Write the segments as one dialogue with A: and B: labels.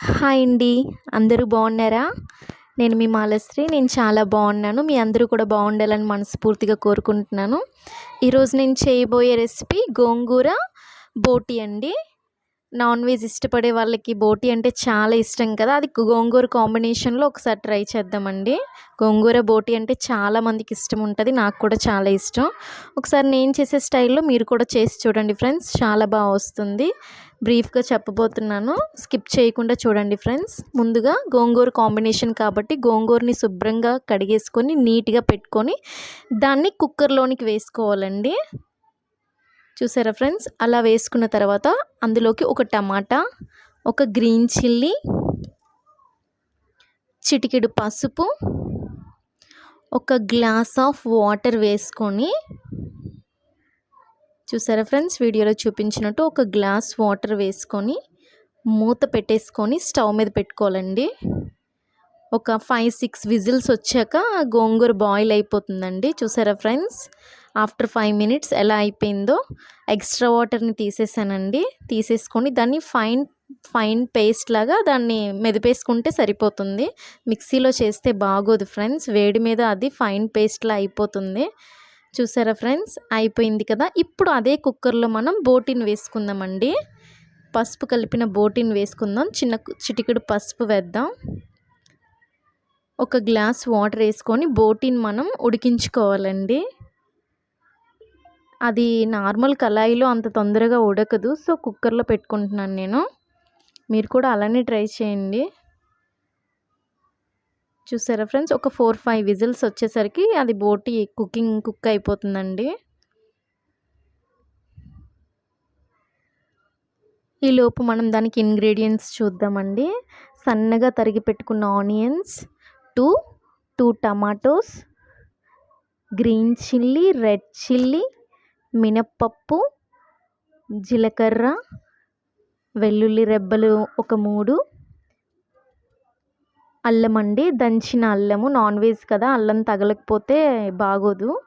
A: Hi అండి. అందరూ బాగున్నారా? నేను మీ మాలశ్రీ. నేను చాలా బాగున్నాను. మీ అందరూ కూడా బాగుండాలని మనస్ఫూర్తిగా కోరుకుంటున్నాను. ఈరోజు నేను చేయబోయే రెసిపీ గోంగూర బోటి అండి. నాన్ వెజ్ ఇష్టపడే వాళ్ళకి బోటి అంటే చాలా ఇష్టం కదా. అది గోంగూర కాంబినేషన్లో ఒకసారి ట్రై చేద్దామండి. గోంగూర బోటి అంటే చాలా మందికి ఇష్టం ఉంటుంది. నాకు కూడా చాలా ఇష్టం. ఒకసారి నేను చేసే స్టైల్లో మీరు కూడా చేసి చూడండి ఫ్రెండ్స్. చాలా బాగా వస్తుంది. బ్రీఫ్గా చెప్పబోతున్నాను. స్కిప్ చేయకుండా చూడండి ఫ్రెండ్స్. ముందుగా గోంగూర కాంబినేషన్ కాబట్టి గోంగూరని శుభ్రంగా కడిగేసుకొని నీట్గా పెట్టుకొని దాన్ని కుక్కర్లోనికి వేసుకోవాలండి. చూసారా ఫ్రెండ్స్? అలా వేసుకున్న తర్వాత అందులోకి ఒక టమాటా ఒక గ్రీన్ చిల్లీ చిటికెడు పసుపు ఒక గ్లాస్ ఆఫ్ వాటర్ వేసుకొని చూసారా ఫ్రెండ్స్? వీడియోలో చూపించినట్టు ఒక గ్లాస్ వాటర్ వేసుకొని మూత పెట్టేసుకొని స్టవ్ మీద పెట్టుకోవాలండి. ఒక ఫైవ్ సిక్స్ విజిల్స్ వచ్చాక గోంగూర బాయిల్ అయిపోతుందండి. చూసారా ఫ్రెండ్స్? ఆఫ్టర్ ఫైవ్ మినిట్స్ ఎలా అయిపోయిందో ఎక్స్ట్రా వాటర్ని తీసేసానండి. తీసేసుకొని దాన్ని ఫైన్ ఫైన్ పేస్ట్ లాగా దాన్ని మెదిపేసుకుంటే సరిపోతుంది. మిక్సీలో చేస్తే బాగోదు ఫ్రెండ్స్. వేడి మీద అది ఫైన్ పేస్ట్లా అయిపోతుంది. చూసారా ఫ్రెండ్స్? అయిపోయింది కదా. ఇప్పుడు అదే కుక్కర్లో మనం బోటిని వేసుకుందామండి. పసుపు కలిపిన బోటిని వేసుకుందాం. చిన్న చిటికెడు పసుపు వేద్దాం. ఒక గ్లాస్ వాటర్ వేసుకొని బోటిని మనం ఉడికించుకోవాలండి. అది నార్మల్ కళాయిలో అంత తొందరగా ఉడకదు. సో కుక్కర్లో పెట్టుకుంటున్నాను నేను. మీరు కూడా అలానే ట్రై చేయండి. చూసారా ఫ్రెండ్స్? ఒక ఫోర్ ఫైవ్ విజిల్స్ వచ్చేసరికి అది బోటి కుకింగ్ కుక్ అయిపోతుందండి. ఈలోపు మనం దానికి ఇంగ్రీడియంట్స్ చూద్దామండి. సన్నగా తరిగి పెట్టుకున్న onions two two tomatoes green chilli red chilli మినప్పప్పు జీలకర్ర వెల్లుల్లి రెబ్బలు ఒక మూడు. అల్లం అండి దంచిన అల్లము. నాన్ వెజ్ కదా అల్లం తగలకపోతే బాగోదు.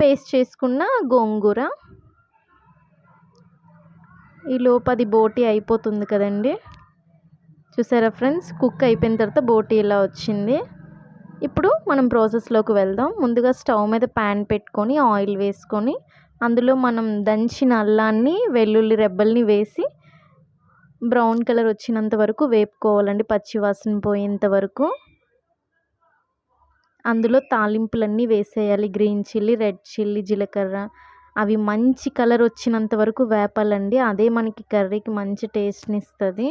A: పేస్ట్ చేసుకున్న గోంగూర. ఈ లోపది బోటి అయిపోతుంది కదండి. చూసారా ఫ్రెండ్స్ కుక్ అయిపోయిన తర్వాత బోటి ఇలా వచ్చింది? ఇప్పుడు మనం ప్రాసెస్లోకి వెళ్దాం. ముందుగా స్టవ్ మీద ప్యాన్ పెట్టుకొని ఆయిల్ వేసుకొని అందులో మనం దంచిన అల్లాన్ని వెల్లుల్లి రెబ్బల్ని వేసి బ్రౌన్ కలర్ వచ్చినంత వరకు వేపుకోవాలండి. పచ్చివాసన పోయేంత వరకు. అందులో తాలింపులన్నీ వేసేయాలి. గ్రీన్ చిల్లీ రెడ్ చిల్లీ జీలకర్ర. అవి మంచి కలర్ వచ్చినంత వరకు వేపాలండి. అదే మనకి కర్రీకి మంచి టేస్ట్ని ఇస్తుంది.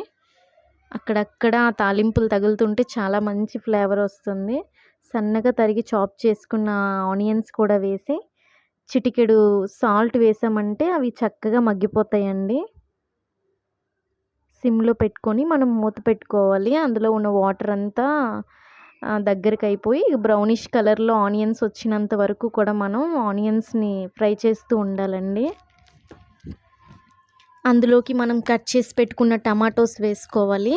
A: అక్కడక్కడ తాలింపులు తగులుతుంటే చాలా మంచి ఫ్లేవర్ వస్తుంది. సన్నగా తరిగి చాప్ చేసుకున్న ఆనియన్స్ కూడా వేసి చిటికెడు సాల్ట్ వేసామంటే అవి చక్కగా మగ్గిపోతాయండి. సిమ్లో పెట్టుకొని మనం మూత పెట్టుకోవాలి. అందులో ఉన్న వాటర్ అంతా దగ్గరికి అయిపోయి బ్రౌనిష్ కలర్లో ఆనియన్స్ వచ్చినంత వరకు కూడా మనం ఆనియన్స్ని ఫ్రై చేస్తూ ఉండాలండి. అందులోకి మనం కట్ చేసి పెట్టుకున్న టమాటోస్ వేసుకోవాలి.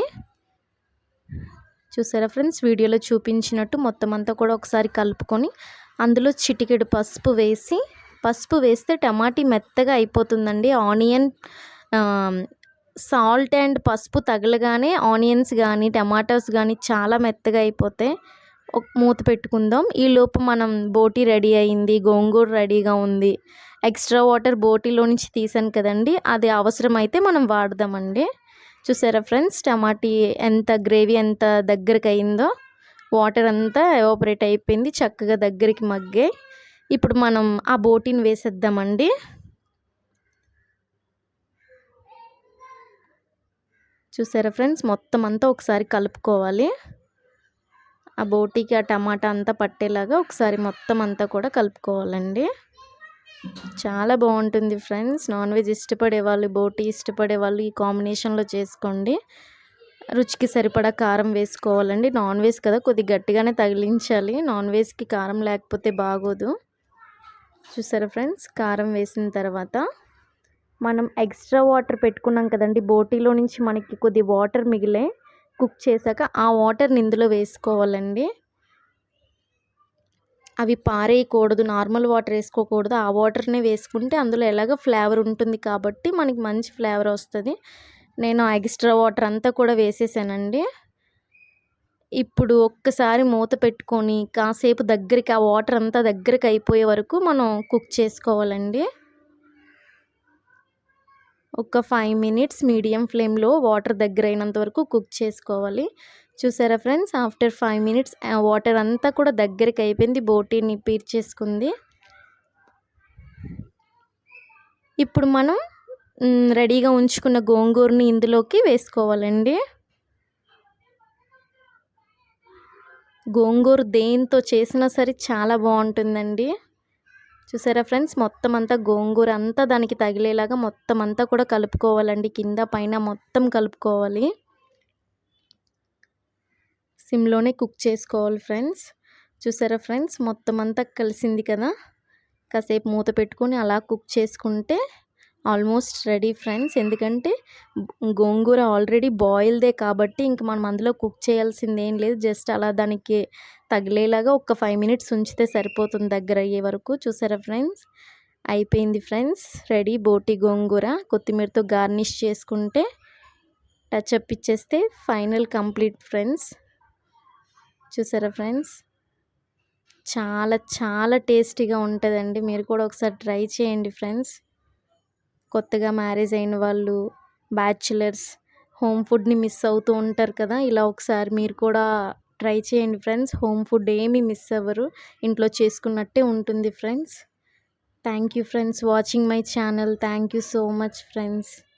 A: చూసారా ఫ్రెండ్స్? వీడియోలో చూపించినట్టు మొత్తం అంతా కూడా ఒకసారి కలుపుకొని అందులో చిటికెడు పసుపు వేసి పసుపు వేస్తే టమాటీ మెత్తగా అయిపోతుందండి. ఆనియన్ సాల్ట్ అండ్ పసుపు తగలగానే ఆనియన్స్ కానీ టమాటాస్ కానీ చాలా మెత్తగా అయిపోతాయి మూత పెట్టుకుందాం. ఈలోపు మనం బోటీ రెడీ అయింది గోంగూర రెడీగా ఉంది. ఎక్స్ట్రా వాటర్ బోటీలో నుంచి తీసాను కదండి అది అవసరమైతే మనం వాడదామండి. చూసారా ఫ్రెండ్స్? టమాటీ ఎంత గ్రేవీ ఎంత దగ్గరికి అయిందో వాటర్ అంతా ఎవాపరేట్ అయిపోయింది చక్కగా దగ్గరికి మగ్గే. ఇప్పుడు మనం ఆ బోటీని వేసేద్దామండి. చూసారా ఫ్రెండ్స్? మొత్తం అంతా ఒకసారి కలుపుకోవాలి. ఆ బోటీకి ఆ టమాటా అంతా పట్టేలాగా ఒకసారి మొత్తం అంతా కూడా కలుపుకోవాలండి. చాలా బాగుంటుంది ఫ్రెండ్స్. నాన్ వెజ్ ఇష్టపడే వాళ్ళు బోటీ ఇష్టపడే వాళ్ళు ఈ కాంబినేషన్లో చేసుకోండి. రుచికి సరిపడా కారం వేసుకోవాలండి. నాన్ వెజ్ కదా కొద్ది గట్టిగానే తగిలించాలి. నాన్ వెజ్కి కారం లేకపోతే బాగోదు. చూసారా ఫ్రెండ్స్? కారం వేసిన తర్వాత మనం ఎక్స్ట్రా వాటర్ పెట్టుకున్నాం కదండి. బోటీలో నుంచి మనకి కొద్ది వాటర్ మిగిలే. కుక్ చేశాక ఆ వాటర్ని ఇందులో వేసుకోవాలండి. అవి పారేయకూడదు నార్మల్ వాటర్ వేసుకోకూడదు. ఆ వాటర్నే వేసుకుంటే అందులో ఎలాగో ఫ్లేవర్ ఉంటుంది కాబట్టి మనకి మంచి ఫ్లేవర్ వస్తుంది. నేను ఎక్స్ట్రా వాటర్ అంతా కూడా వేసేసానండి. ఇప్పుడు ఒక్కసారి మూత పెట్టుకొని కాసేపు దగ్గరికి ఆ వాటర్ అంతా దగ్గరికి అయిపోయే వరకు మనం కుక్ చేసుకోవాలండి. ఒక ఫైవ్ మినిట్స్ మీడియం ఫ్లేమ్లో వాటర్ దగ్గర అయినంత వరకు కుక్ చేసుకోవాలి. చూసారా friends? After five minutes water అంతా కూడా దగ్గరికి అయిపోయింది. బోటీని పీర్చేసుకుంది. ఇప్పుడు మనం రెడీగా ఉంచుకున్న గోంగూరని ఇందులోకి వేసుకోవాలండి. గోంగూర దేంతో చేసినా సరే చాలా బాగుంటుందండి. చూసారా ఫ్రెండ్స్? మొత్తం అంతా గోంగూర అంతా దానికి తగిలేలాగా మొత్తం అంతా కూడా కలుపుకోవాలండి. కింద పైన మొత్తం కలుపుకోవాలి. సిమ్లోనే కుక్ చేసుకోవాలి ఫ్రెండ్స్. చూసారా ఫ్రెండ్స్? మొత్తం అంతా కలిసింది కదా? కాసేపు మూత పెట్టుకొని అలా కుక్ చేసుకుంటే ఆల్మోస్ట్ రెడీ ఫ్రెండ్స్. ఎందుకంటే గోంగూర ఆల్రెడీ బాయిల్దే కాబట్టి ఇంక మనం అందులో కుక్ చేయాల్సింది ఏం లేదు. జస్ట్ అలా దానికి తగిలేలాగా ఒక ఫైవ్ మినిట్స్ ఉంచితే సరిపోతుంది దగ్గర అయ్యే వరకు. చూసారా ఫ్రెండ్స్? అయిపోయింది ఫ్రెండ్స్. రెడీ బోటి గోంగూర. కొత్తిమీరతో గార్నిష్ చేసుకుంటే టచ్ అప్ ఇచ్చేస్తే ఫైనల్ కంప్లీట్ ఫ్రెండ్స్. చూసారా ఫ్రెండ్స్? చాలా చాలా టేస్టీగా ఉంటుందండి. మీరు కూడా ఒకసారి ట్రై చేయండి ఫ్రెండ్స్. కొత్తగా మ్యారేజ్ అయిన వాళ్ళు బ్యాచులర్స్ హోమ్ ఫుడ్ని మిస్ అవుతూ ఉంటారు కదా? ఇలా ఒకసారి మీరు కూడా ట్రై చేయండి ఫ్రెండ్స్. హోమ్ ఫుడ్ ఏమీ మిస్ అవ్వరు. ఇంట్లో చేసుకున్నట్టే ఉంటుంది friends. Thank you friends watching my channel. Thank you so much friends.